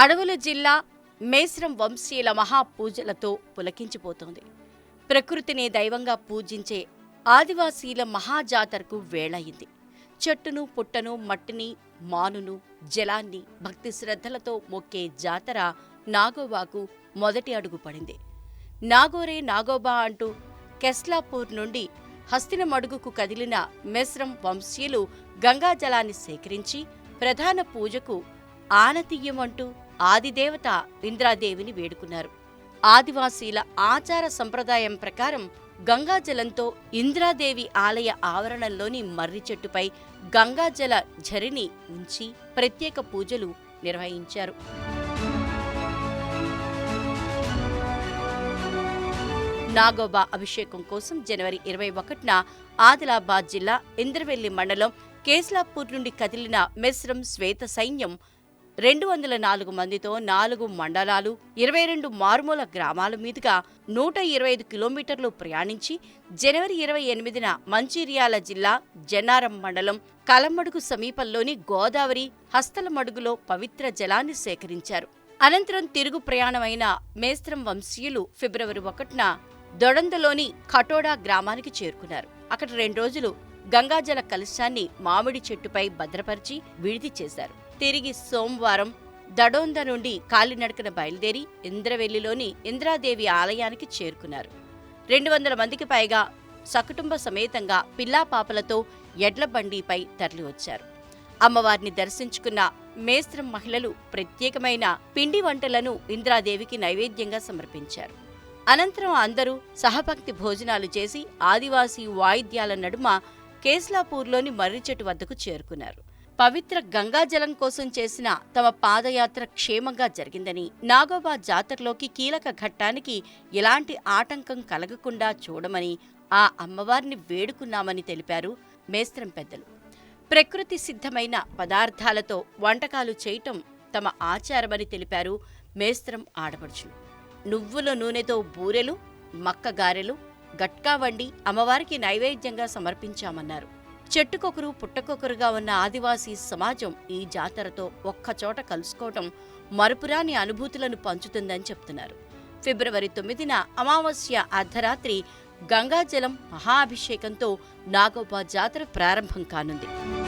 అడవుల జిల్లా మేస్రం వంశీయుల మహాపూజలతో పులకించిపోతోంది. ప్రకృతిని దైవంగా పూజించే ఆదివాసీల మహాజాతరకు వేళయింది చెట్టును పుట్టను మట్టిని మానును జలాన్ని భక్తి శ్రద్ధలతో మొక్కే జాతర నాగోబాకు మొదటి అడుగు పడింది. నాగోరే నాగోబా అంటూ కెస్లాపూర్ నుండి హస్తినమడుగుకు కదిలిన మెస్రం వంశీయులు గంగాజలాన్ని సేకరించి ప్రధాన పూజకు ఆనతీయమంటూ ఆదిదేవత ఇంద్రాదేవిని వేడుకున్నారు. ఆదివాసీల ఆచార సంప్రదాయం ప్రకారం గంగాజలంతో ఇంద్రాదేవి ఆలయ ఆవరణంలోని మర్రి చెట్టుపై గంగాజల ఝరిని ఉంచి ప్రత్యేక పూజలు నిర్వహించారు. నాగోబా అభిషేకం కోసం జనవరి ఇరవై ఒకటిన ఆదిలాబాద్ జిల్లా ఇంద్రవెల్లి మండలం కేస్లాపూర్ నుండి కదిలిన మెస్రం శ్వేత సైన్యం రెండు వందల నాలుగు మందితో నాలుగు మండలాలు ఇరవై రెండు మారుమూల గ్రామాల మీదుగా నూట ఇరవై ఐదు కిలోమీటర్లు ప్రయాణించి జనవరి ఇరవై ఎనిమిదిన మంచిర్యాల జిల్లా జన్నారం మండలం కలమడుగు సమీపంలోని గోదావరి హస్తలమడుగులో పవిత్ర జలాన్ని సేకరించారు. అనంతరం తిరుగు ప్రయాణమైన మేస్త్రం వంశీయులు ఫిబ్రవరి ఒకటిన దొడందలోని ఖటోడా గ్రామానికి చేరుకున్నారు. అక్కడ రెండు రోజులు గంగాజల కలుషాన్ని మామిడి చెట్టుపై భద్రపరిచి విడిది చేశారు. తిరిగి సోమవారం దడోంద నుండి కాలినడకన బయలుదేరి ఇంద్రవెల్లిలోని ఇంద్రాదేవి ఆలయానికి చేరుకున్నారు. రెండు వందల మందికి పైగా సకుటుంబ సమేతంగా పిల్లా పాపలతో ఎడ్ల బండిపై తరలివచ్చారు అమ్మవారిని దర్శించుకున్న మేస్త్రం మహిళలు ప్రత్యేకమైన పిండి వంటలను ఇంద్రాదేవికి నైవేద్యంగా సమర్పించారు. అనంతరం అందరూ సహభక్తి భోజనాలు చేసి ఆదివాసీ వాయిద్యాల నడుమ కేస్లాపూర్లోని మర్రి చెట్టు వద్దకు చేరుకున్నారు. పవిత్ర గంగాజలం కోసం చేసిన తమ పాదయాత్ర క్షేమంగా జరిగిందని నాగోబా జాతరలోకి కీలక ఘట్టానికి ఎలాంటి ఆటంకం కలగకుండా చూడమని ఆ అమ్మవారిని వేడుకున్నామని తెలిపారు మేస్త్రం పెద్దలు. ప్రకృతి సిద్ధమైన పదార్థాలతో వంటకాలు చేయటం తమ ఆచారమని తెలిపారు మేస్త్రం ఆడపడుచులు నువ్వుల నూనెతో బూరెలు మక్కగారెలు గట్కా వండి అమ్మవారికి నైవేద్యంగా సమర్పించామన్నారు. చెట్టుకొకరు పుట్టకొకరుగా ఉన్న ఆదివాసీ సమాజం ఈ జాతరతో ఒక్కచోట కలుసుకోవటం మరుపురాని అనుభూతులను పంచుతుందని చెప్తున్నారు. ఫిబ్రవరి తొమ్మిదిన అమావాస్య అర్ధరాత్రి గంగాజలం మహాభిషేకంతో నాగోబా జాతర ప్రారంభం కానుంది.